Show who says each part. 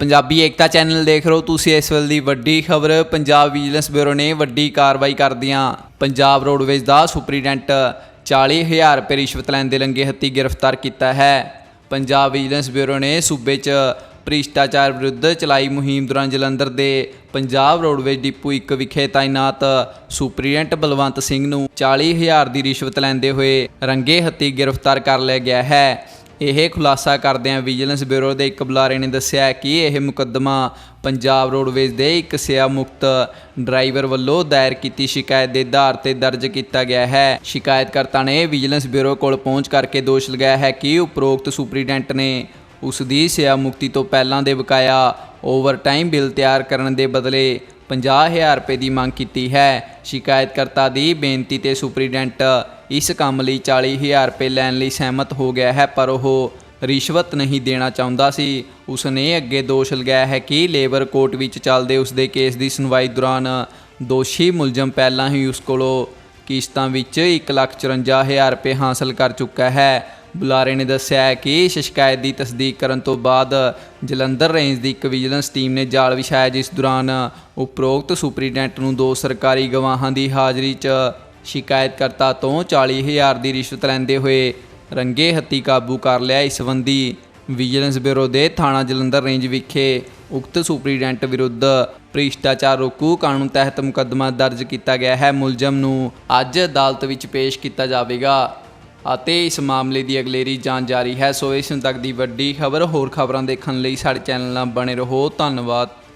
Speaker 1: ਪੰਜਾਬੀ ਏਕਤਾ channel ਦੇਖ ਰਹੇ ਹੋ ਤੁਸੀਂ ਇਸ ਵੇਲੇ ਦੀ ਵੱਡੀ ਖਬਰ। ਪੰਜਾਬ ਵਿਜੀਲੈਂਸ ਬਿਊਰੋ ਨੇ ਵੱਡੀ ਕਾਰਵਾਈ ਕਰਦਿਆਂ ਪੰਜਾਬ ਰੋਡਵੇਜ਼ ਦਾ ਸੁਪਰੀਡੈਂਟ 40000 ਰੁਪਏ ਰਿਸ਼ਵਤ ਲੈਣ ਦੇ ਲੰਗੇ ਹੱਥੀ ਗ੍ਰਿਫਤਾਰ ਕੀਤਾ ਹੈ। ਪੰਜਾਬ ਵਿਜੀਲੈਂਸ ਬਿਊਰੋ ਨੇ ਸੂਬੇ 'ਚ ਭ੍ਰਿਸ਼ਟਾਚਾਰ ਵਿਰੁੱਧ ਚਲਾਈ ਮੁਹਿੰਮ ਦੌਰਾਨ ਜਲੰਧਰ ਦੇ ਪੰਜਾਬ ਰੋਡਵੇਜ਼ ਡਿਪੂ 1 ਵਿਖੇ ਤਾਇਨਾਤ ਸੁਪਰੀਡੈਂਟ ਬਲਵੰਤ ਸਿੰਘ ਨੂੰ 40000 ਦੀ ਰਿਸ਼ਵਤ ਲੈਂਦੇ ਹੋਏ ਰੰਗੇ ਹੱਥੀ ਗ੍ਰਿਫਤਾਰ ਕਰ ਲਿਆ ਗਿਆ ਹੈ। ਇਹ ਖੁਲਾਸਾ ਕਰਦਿਆਂ ਵਿਜੀਲੈਂਸ ਬਿਊਰੋ ਦੇ ਇੱਕ ਬੁਲਾਰੇ ਨੇ ਦੱਸਿਆ ਕਿ ਇਹ ਮੁਕੱਦਮਾ ਪੰਜਾਬ ਰੋਡਵੇਜ਼ ਦੇ ਇੱਕ ਸਿਆ ਮੁਕਤ ਡਰਾਈਵਰ ਵੱਲੋਂ ਦਾਇਰ ਕੀਤੀ ਸ਼ਿਕਾਇਤ ਦੇ ਆਧਾਰ ਤੇ ਦਰਜ ਕੀਤਾ ਗਿਆ ਹੈ। ਸ਼ਿਕਾਇਤਕਰਤਾ ਨੇ ਵਿਜੀਲੈਂਸ ਬਿਊਰੋ ਕੋਲ ਪਹੁੰਚ ਕਰਕੇ ਦੋਸ਼ ਲਗਾਇਆ ਹੈ ਕਿ ਉਪਰੋਕਤ ਸੁਪਰੀਡੈਂਟ ਨੇ ਉਸ ਦੀ ਸਿਆ ਮੁਕਤੀ ਤੋਂ ਪਹਿਲਾਂ ਦੇ ਬਕਾਇਆ ਓਵਰਟਾਈਮ ਬਿੱਲ ਤਿਆਰ ਕਰਨ ਦੇ ਬਦਲੇ 50000 ਰੁਪਏ ਦੀ ਮੰਗ ਕੀਤੀ ਹੈ। ਸ਼ਿਕਾਇਤਕਰਤਾ ਦੀ ਬੇਨਤੀ ਤੇ ਸੁਪਰੀਡੈਂਟ ਇਸ ਕੰਮ ਲਈ 40000 ਰੁਪਏ ਲੈਣ ਲਈ ਸਹਿਮਤ ਹੋ ਗਿਆ ਹੈ, ਪਰ ਉਹ ਰਿਸ਼ਵਤ ਨਹੀਂ ਦੇਣਾ ਚਾਹੁੰਦਾ ਸੀ। ਉਸ ਨੇ ਅੱਗੇ ਦੋਸ਼ ਲਗਾਇਆ ਹੈ ਕਿ ਲੇਬਰ ਕੋਰਟ ਵਿੱਚ ਚੱਲਦੇ ਉਸ ਦੇ ਕੇਸ ਦੀ ਸੁਣਵਾਈ ਦੌਰਾਨ ਦੋਸ਼ੀ ਮੁਲਜ਼ਮ ਪਹਿਲਾਂ ਹੀ ਉਸ ਕੋਲੋਂ ਕਿਸ਼ਤਾਂ ਵਿੱਚ 144000 ਰੁਪਏ ਹਾਸਲ ਕਰ ਚੁੱਕਾ ਹੈ। ਬੁਲਾਰੇ ਨੇ ਦੱਸਿਆ ਹੈ ਕਿ ਇਸ ਸ਼ਿਕਾਇਤ ਦੀ ਤਸਦੀਕ ਕਰਨ ਤੋਂ ਬਾਅਦ ਜਲੰਧਰ ਰੇਂਜ ਦੀ ਇੱਕ ਵਿਜੀਲੈਂਸ ਟੀਮ ਨੇ ਜਾਲ ਵਿਛਾਇਆ, ਜਿਸ ਦੌਰਾਨ ਉਪਰੋਕਤ ਸੁਪਰੀਡੈਂਟ ਨੂੰ ਦੋ ਸਰਕਾਰੀ ਗਵਾਹਾਂ ਦੀ ਹਾਜ਼ਰੀ 'ਚ ਸ਼ਿਕਾਇਤਕਰਤਾ ਤੋਂ 40000 ਦੀ ਰਿਸ਼ਵਤ ਲੈਂਦੇ ਹੋਏ ਰੰਗੇ ਹੱਤੀ ਕਾਬੂ ਕਰ ਲਿਆ। ਇਸ ਸੰਬੰਧੀ ਵਿਜੀਲੈਂਸ ਬਿਊਰੋ ਦੇ ਥਾਣਾ ਜਲੰਧਰ ਰੇਂਜ ਵਿਖੇ ਉਕਤ ਸੁਪਰੀਡੈਂਟ ਵਿਰੁੱਧ ਭ੍ਰਿਸ਼ਟਾਚਾਰ ਰੋਕੂ ਕਾਨੂੰਨ ਤਹਿਤ ਮੁਕੱਦਮਾ ਦਰਜ ਕੀਤਾ ਗਿਆ ਹੈ। ਮੁਲਜ਼ਮ ਨੂੰ ਅੱਜ ਅਦਾਲਤ ਵਿੱਚ ਪੇਸ਼ ਕੀਤਾ ਜਾਵੇਗਾ। ਅਤੇ ਇਸ ਮਾਮਲੇ ਦੀ ਅਗਲੇਰੀ ਜਾਂਚ ਜਾਰੀ ਹੈ। ਸੋ ਇਸ ਤੱਕ ਦੀ ਵੱਡੀ ਖਬਰ ਹੋਰ ਖਬਰਾਂ ਦੇਖਣ ਲਈ ਸਾਡੇ ਚੈਨਲ ਨਾਲ ਬਣੇ ਰਹੋ। ਧੰਨਵਾਦ।